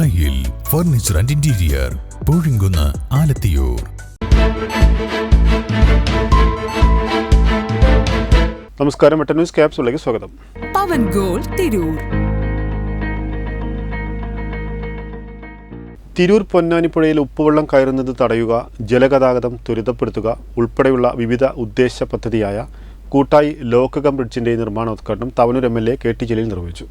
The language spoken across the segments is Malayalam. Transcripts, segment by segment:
ദായിൽ furniture and interior Poozhinkunnu Alathiyur. നമസ്കാരം ന്യൂസ് ക്യാപ്സിലേക്ക് സ്വാഗതം. പവൻ ഗോൾ തിരൂർ. തിരൂർ പൊന്നാനിപ്പുഴയിൽ ഉപ്പുവെള്ളം കയറുന്നത് തടയുക ജലഗതാഗതം ത്വരിതപ്പെടുത്തുക ഉൾപ്പെടെയുള്ള വിവിധ ഉദ്ദേശ പദ്ധതിയായ കൂട്ടായി ലോക്കകം ബ്രിഡ്ജിന്റെ നിർമ്മാണോദ്ഘാടനം Tavanur M L A K T Jaleel നിർവഹിച്ചു.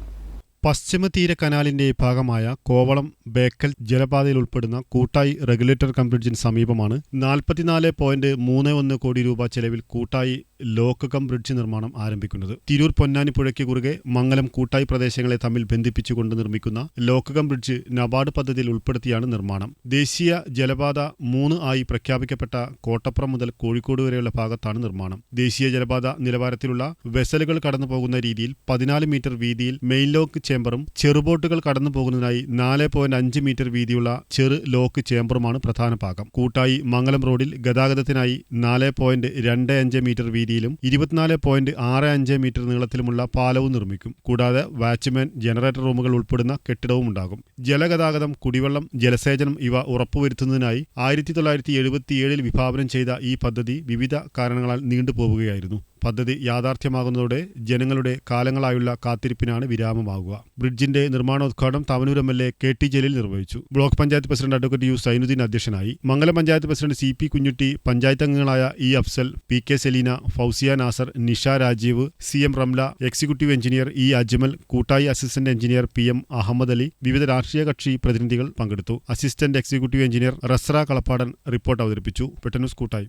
പശ്ചിമ തീര കനാലിന്റെ ഭാഗമായ കോവളം ബേക്കൽ ജലപാതയിൽ ഉൾപ്പെടുന്ന കൂട്ടായി റെഗുലേറ്റർ കം സമീപമാണ് നാൽപ്പത്തിനാല് പോയിന്റ് മൂന്ന് ഒന്ന് കോടി രൂപ ചെലവിൽ കൂട്ടായി ലോക്ക് കം ബ്രിഡ്ജ് നിർമ്മാണം ആരംഭിക്കുന്നത്. തിരൂർ പൊന്നാനി പുഴയ്ക്ക് കുറുകെ മംഗലം കൂട്ടായി പ്രദേശങ്ങളെ തമ്മിൽ ബന്ധിപ്പിച്ചുകൊണ്ട് നിർമ്മിക്കുന്ന ലോക്കകം ബ്രിഡ്ജ് നബാർഡ് പദ്ധതിയിൽ ഉൾപ്പെടുത്തിയാണ് നിർമ്മാണം. ദേശീയ ജലപാത മൂന്ന് ആയി പ്രഖ്യാപിക്കപ്പെട്ട കോട്ടപ്പുറം മുതൽ കോഴിക്കോട് വരെയുള്ള ഭാഗത്താണ് നിർമ്മാണം. ദേശീയ ജലപാത നിലവാരത്തിലുള്ള വെസലുകൾ കടന്നു പോകുന്ന രീതിയിൽ പതിനാല് മീറ്റർ വീതിയിൽ മെയിൻ ലോക്ക് ചേംബറും ചെറുബോട്ടുകൾ കടന്നു പോകുന്നതിനായി നാല് പോയിന്റ് അഞ്ച് മീറ്റർ വീതിയുള്ള ചെറു ലോക്ക് ചേംബറുമാണ് പ്രധാന ഭാഗം. കൂട്ടായി മംഗലം റോഡിൽ ഗതാഗതത്തിനായി നാല് പോയിന്റ് രണ്ട് അഞ്ച് മീറ്റർ വീതിയിലും ഇരുപത്തിനാല് പോയിന്റ് ആറ് അഞ്ച് മീറ്റർ നീളത്തിലുമുള്ള പാലവും നിർമ്മിക്കും. കൂടാതെ വാച്ച്മാൻ ജനറേറ്റർ റൂമുകൾ ഉൾപ്പെടുന്ന കെട്ടിടവും ഉണ്ടാകും. ജലഗതാഗതം കുടിവെള്ളം ജലസേചനം ഇവ ഉറപ്പുവരുത്തുന്നതിനായി ആയിരത്തി തൊള്ളായിരത്തി എഴുപത്തിയേഴിൽ വിഭാവനം ചെയ്ത ഈ പദ്ധതി വിവിധ കാരണങ്ങളാൽ നീണ്ടുപോവുകയായിരുന്നു. പദ്ധതി യാഥാർത്ഥ്യമാകുന്നതോടെ ജനങ്ങളുടെ കാലങ്ങളായുള്ള കാത്തിരിപ്പിനാണ് വിരാമമാകുക. ബ്രിഡ്ജിന്റെ നിർമ്മാണോദ്ഘാടനം Thavanur M L A K T Jaleel നിർവഹിച്ചു. Block panchayat president advocate U Zainuddin അധ്യക്ഷനായി. Mangalam panchayat president C P Kunjutty panchayat അംഗങ്ങളായ E Afsal P K Selina Fousiya Nasar Nisha Rajeev C M Ramla executive engineer E Ajmal Koottayi assistant engineer P M Ahammed Ali വിവിധ രാഷ്ട്രീയ കക്ഷി പ്രതിനിധികൾ പങ്കെടുത്തു. Assistant executive engineer Rasra Kalappadan report അവതരിപ്പിച്ചു. പെട്ടന്യൂസ് കൂട്ടായി.